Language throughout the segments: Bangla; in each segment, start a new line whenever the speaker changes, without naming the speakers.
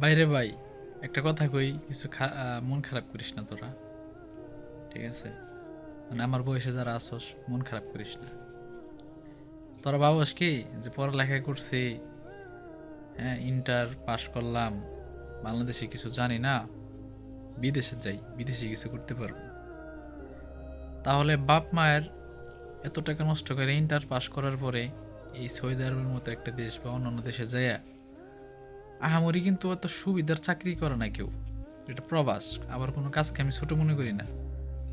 বাইরে ভাই, একটা কথা কই, কিছু মন খারাপ করিস না তোরা। ঠিক আছে? মানে আমার বয়সে যারা আসস, মন খারাপ করিস না। তোরা ভাবস কি যে পড়ালেখা করছি হ্যাঁ ইন্টার পাশ করলাম, বাংলাদেশে কিছু জানি না, বিদেশে যাই, বিদেশে কিছু করতে পারব। তাহলে বাপ মায়ের এত টাকা নষ্ট করে ইন্টার পাশ করার পরে এই সৌদি আরবের মতো একটা দেশ বা অন্যান্য দেশে যাইয়া আহামরি কিন্তু অত সুবিধার চাকরি করে না কেউ। এটা প্রবাস, আবার কোনো কাজকে আমি ছোট মনে করি না।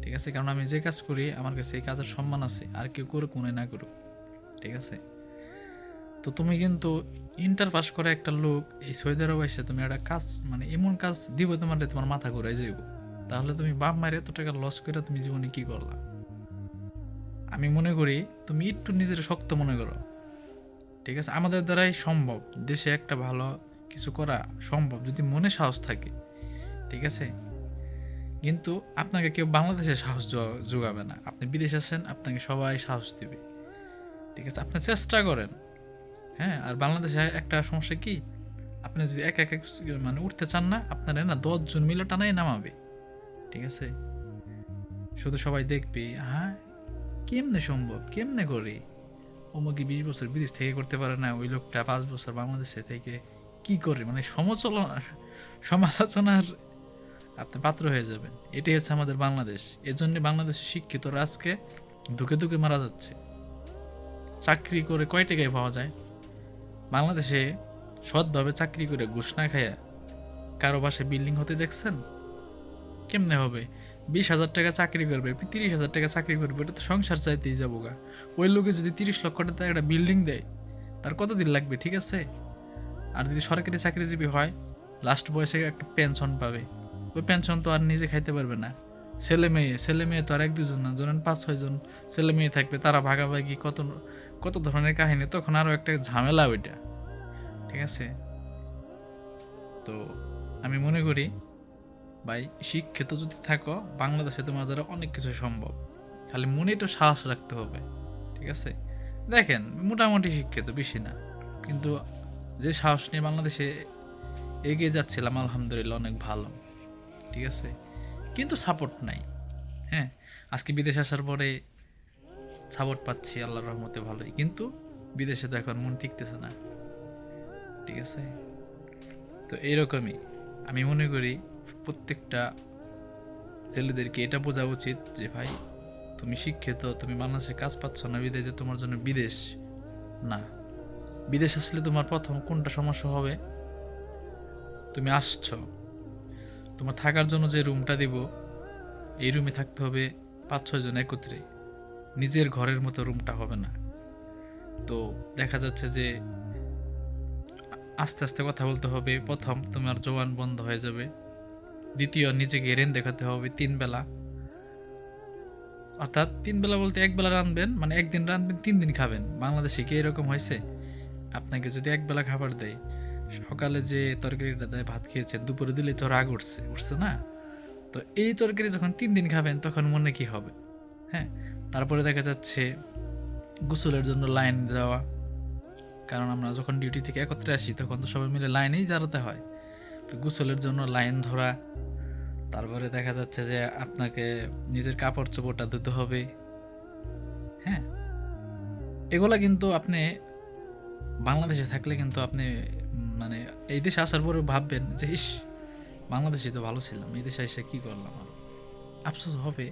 ঠিক আছে? কারণ আমি যে কাজ করি, আমার কাছে এই কাজের সম্মান আছে, আর কেউ করুক, মনে না করুক। ঠিক আছে? তো তুমি কিন্তু ইন্টার পাস করে একটা লোক এই সৌদি আরব তুমি একটা কাজ মানে এমন কাজ দিব তোমার তোমার মাথা ঘুরে যাইব। তাহলে তুমি বাপ মায়ের এত টাকা লস করে তুমি জীবনে কি করলা? আমি মনে করি তুমি একটু নিজের শক্ত মনে করো। ঠিক আছে? আমাদের দ্বারাই সম্ভব। দেশে একটা ভালো কিছু করা সম্ভব যদি মনে সাহস থাকে, ঠিক আছে? কিন্তু আপনাকে কেউ বাংলাদেশে সাহস যোগাবে না। আপনি বিদেশে আছেন, আপনাকে সবাই সাহস দিবে। ঠিক আছে? আপনি চেষ্টা করেন। হ্যাঁ? আর বাংলাদেশে একটা সমস্যা কি? আপনি যদি এক এক মানে উঠতে চান না, আপনার না দশজন মিলে টানাই নামাবে। ঠিক আছে? শুধু সবাই দেখবে হ্যাঁ? কেমনে সম্ভব? কেমনে করে? অমুকি বিশ বছর বিদেশ থেকে করতে পারে না? ওই লোকটা পাঁচ বছর বাংলাদেশে থেকে কি করে? মানে সমালোচনা সমালোচনার আপনি পাত্র হয়ে যাবেন। এটাই হচ্ছে আমাদের বাংলাদেশ। এজন্য বাংলাদেশের শিক্ষিতরা আজকে দুকে দুকে মারা যাচ্ছে। চাকরি করে কয় টাকায় পাওয়া যায়? বাংলাদেশে সৎভাবে চাকরি করে ঘুষ না খায়া কারও বাসায় বিল্ডিং হতে দেখছেন? কেমনে হবে? বিশ হাজার টাকা চাকরি করবে, তিরিশ হাজার টাকা চাকরি করবে, এটা তো সংসার চাইতেই যাব গা। ওই লোকে যদি তিরিশ লক্ষ টাকা একটা বিল্ডিং দেয়, তার কতদিন লাগবে, ঠিক আছে? আর যদি সরকারি চাকরিজীবী হয় লাস্ট বয়সে একটা পেনশন পাবে। ওই পেনশন তো আর নিজে খাইতে পারবে না। ছেলে মেয়ে ছেলে মেয়ে তো আর এক দুজন না, ধরেন পাঁচ ছয়জন ছেলে মেয়ে থাকবে, তারা ভাগাভাগি কত কত ধরনের কাহিনী, তখন আরও একটা ঝামেলা ওইটা। ঠিক আছে? তো আমি মনে করি, ভাই, শিক্ষিত যদি থাকো, বাংলাদেশে তোমার দ্বারা অনেক কিছু সম্ভব। খালি মনে একটু সাহস রাখতে হবে। ঠিক আছে? দেখেন, মোটামুটি শিক্ষিত, বেশি না। কিন্তু যে সাহস নিয়ে বাংলাদেশে এগিয়ে যাচ্ছিলাম, আলহামদুলিল্লাহ অনেক ভালো। ঠিক আছে? কিন্তু সাপোর্ট নাই। হ্যাঁ আজকে বিদেশে আসার পরে সাপোর্ট পাচ্ছি আল্লাহর রহমতে ভালোই। কিন্তু বিদেশে তো এখন মন টিকতেছে না। ঠিক আছে? তো এইরকমই আমি মনে করি প্রত্যেকটা ছেলেদেরকে এটা বোঝা উচিত যে, ভাই, তুমি শিক্ষিত, তুমি বাংলাদেশে কাজ পাচ্ছ না, বিদেশে তোমার জন্য বিদেশ না। বিদেশ আসলে তোমার প্রথম কোনটা সমস্যা হবে? তুমি আসছো। তোমার থাকার জন্য যে রুমটা দিব, এই রুমে থাকতে হবে পাঁচ ছয় জন একত্রে। নিজের ঘরের মতো রুমটা হবে না। তো দেখা যাচ্ছে যে আস্তে আস্তে কথা বলতে হবে। প্রথম তোমার জোয়ান বন্ধ হয়ে যাবে। দ্বিতীয় নিজেকে রেন দেখাতে হবে তিন বেলা। অর্থাৎ তিন বেলা বলতে এক বেলা রাঁধবেন মানে একদিন রাঁধবেন, তিন দিন খাবেন। বাংলাদেশে কি এরকম হয়েছে? আপনাকে যদি এক বেলা খাবার দেয়, সকালে যে তরকারিটা দেয়, ভাত খেয়েছেন, দুপুরে দিলে তো রাগ উঠছে উঠছে না? তো এই তরকারি যখন তিন দিন খাবেন, তখন মনে কি হবে? হ্যাঁ? তারপরে দেখা যাচ্ছে গোসলের জন্য লাইন দেওয়া। কারণ আমরা যখন ডিউটি থেকে একত্রে আসি, তখন তো সবাই মিলে লাইনেই দাঁড়াতে হয়। তো গোসলের জন্য লাইন ধরা। তারপরে দেখা যাচ্ছে যে আপনাকে নিজের কাপড় চোপড়টা ধুতে হবে। হ্যাঁ? এগুলা কিন্তু আপনি বাংলাদেশে থাকলে কিন্তু আপনি মানে এই দেশে আসার পরে ভাববেন যে, ইস, বাংলাদেশে তো ভালো ছিলাম, এই দেশে এসে কী করলাম আর? আফসোস হবে।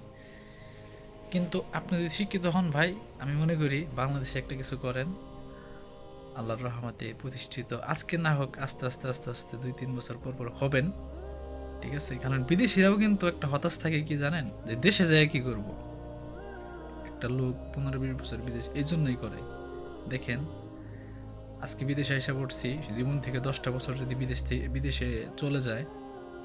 কিন্তু আপনি যদি শিক্ষিত হন ভাই, আমি মনে করি বাংলাদেশে একটা কিছু করেন। আল্লাহর রহমতে প্রতিষ্ঠিত। আজকে না হোক, আস্তে আস্তে আস্তে আস্তে দুই, তিন বছর পর পর হবেন। ঠিক আছে? কারণ বিদেশিরাও কিন্তু একটা হতাশ থাকে, কি জানেন? যে দেশে যায় কি করব? একটা লোক পনেরো, বিশ বছর বিদেশ, এই জন্যই করে। দেখেন আজকে বিদেশে এসে পড়ছি, জীবন থেকে দশটা বছর যদি বিদেশ থেকে, বিদেশে চলে যায়,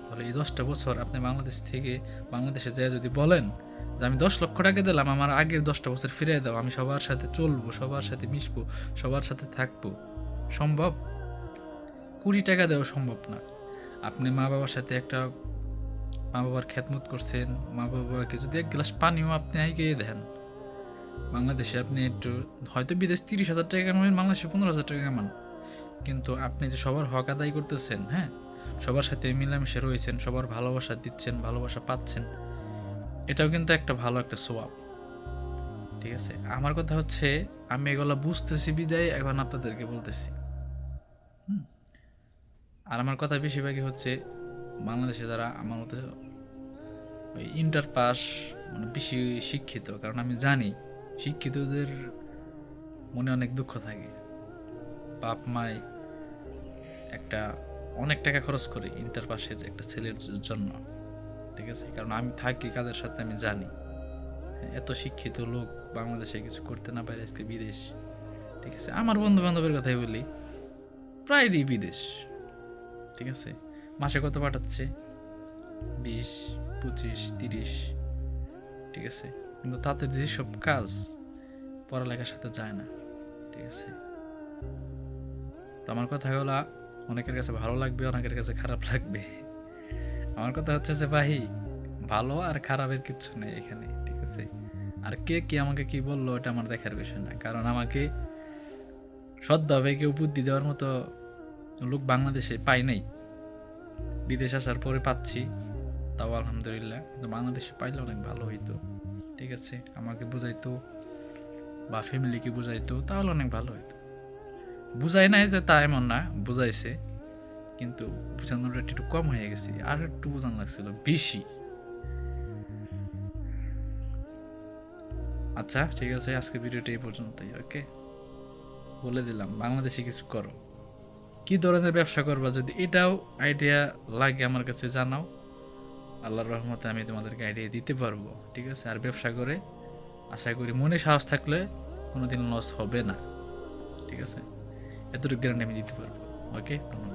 তাহলে এই দশটা বছর আপনি বাংলাদেশ থেকে বাংলাদেশে যায় যদি বলেন যে আমি দশ লক্ষ টাকা দিলাম, আমার আগের দশটা বছর ফিরে দাও, আমি সবার সাথে চলবো, সবার সাথে মিশবো, সবার সাথে থাকব, সম্ভব? কুড়ি টাকা দেওয়া সম্ভব না। আপনি মা বাবার সাথে একটা, মা বাবার খেদমত করছেন, মা বাবাকে যদি এক গ্লাস পানিও আপনি আইগিয়ে দেন বাংলাদেশে আপনি একটু, হয়তো বিদেশ তিরিশ হাজার টাকা কামাবেন, বাংলাদেশে পনেরো হাজার টাকা কামান। কিন্তু আপনি যে সবার হক আদায় করতেছেন হ্যাঁ? সবার সাথে মিলামিশে রয়েছেন, সবার ভালোবাসা দিচ্ছেন, ভালোবাসা পাচ্ছেন, এটাও কিন্তু একটা ভালো একটা সোয়াব ঠিক আছে? আমার কথা হচ্ছে, আমি এগুলো বুঝতেছি, বিদায়, এখন আপনাদেরকে বলতেছি। আর আমার কথা বেশিরভাগই হচ্ছে, বাংলাদেশে যারা আমার মতো ওই ইন্টার পাস মানে বেশি শিক্ষিত, কারণ আমি জানি শিক্ষিতদের মনে অনেক দুঃখ থাকে। বাপ মায় একটা অনেক টাকা খরচ করে ইন্টার পাসের একটা ছেলের জন্য, ঠিক আছে? কারণ আমি থাকি, কাদের সাথে আমি জানি। এত শিক্ষিত লোক বাংলাদেশে কিছু করতে না পারে, আজকে বিদেশ, ঠিক আছে? আমার বন্ধু বান্ধবের কথাই বলি, প্রায়ই বিদেশ, ঠিক আছে? মাসে কত পাঠাচ্ছে? বিশ, পঁচিশ, তিরিশ, ঠিক আছে? কিন্তু তাতে যেসব কাজ পড়ালেখার সাথে যায় না, ঠিক আছে? তো আমার কথা হলো, অনেকের কাছে ভালো লাগবে, অনেকের কাছে খারাপ লাগবে। আমার কথা হচ্ছে যে, ভাই, ভালো আর খারাপের কিছু নেই এখানে, ঠিক আছে? আর কে কি আমাকে কি বলল এটা আমার দেখার বিষয় না। কারণ আমাকে সৎভাবে কেউ বুদ্ধি দেওয়ার মতো লোক বাংলাদেশে পাই নাই। বিদেশ আসার পরে পাচ্ছি, তাও আলহামদুলিল্লাহ। কিন্তু বাংলাদেশে পাইলে অনেক ভালো হইতো। ঠিক আছে, আমাকে বুঝাইতো বা ফ্যামিলিকে বুঝাইতো, তাহলে অনেক ভালো হইতো। বুঝাই নাই যে তা এমন না, বুঝাইছে, কিন্তু বোঝানোর একটু কম হয়ে গেছে, আর একটু বোঝানো লাগছিল, বেশি। আচ্ছা ঠিক আছে, আজকে ভিডিওটা এই পর্যন্তই, ওকে? বলে দিলাম, বাংলাদেশে কিছু করো। কি ধরনের ব্যবসা করবা যদি এটাও আইডিয়া লাগে আমার কাছে, জানাও। আল্লাহর রহমতে আমি তোমাদেরকে আইডিয়া দিতে পারব, ঠিক আছে? আর ব্যবসা করে আশা করি মনে সাহস থাকলে কোনো দিন লস হবে না, ঠিক আছে? এতটুকু গ্যারান্টি আমি দিতে পারব ওকে ধন্যবাদ।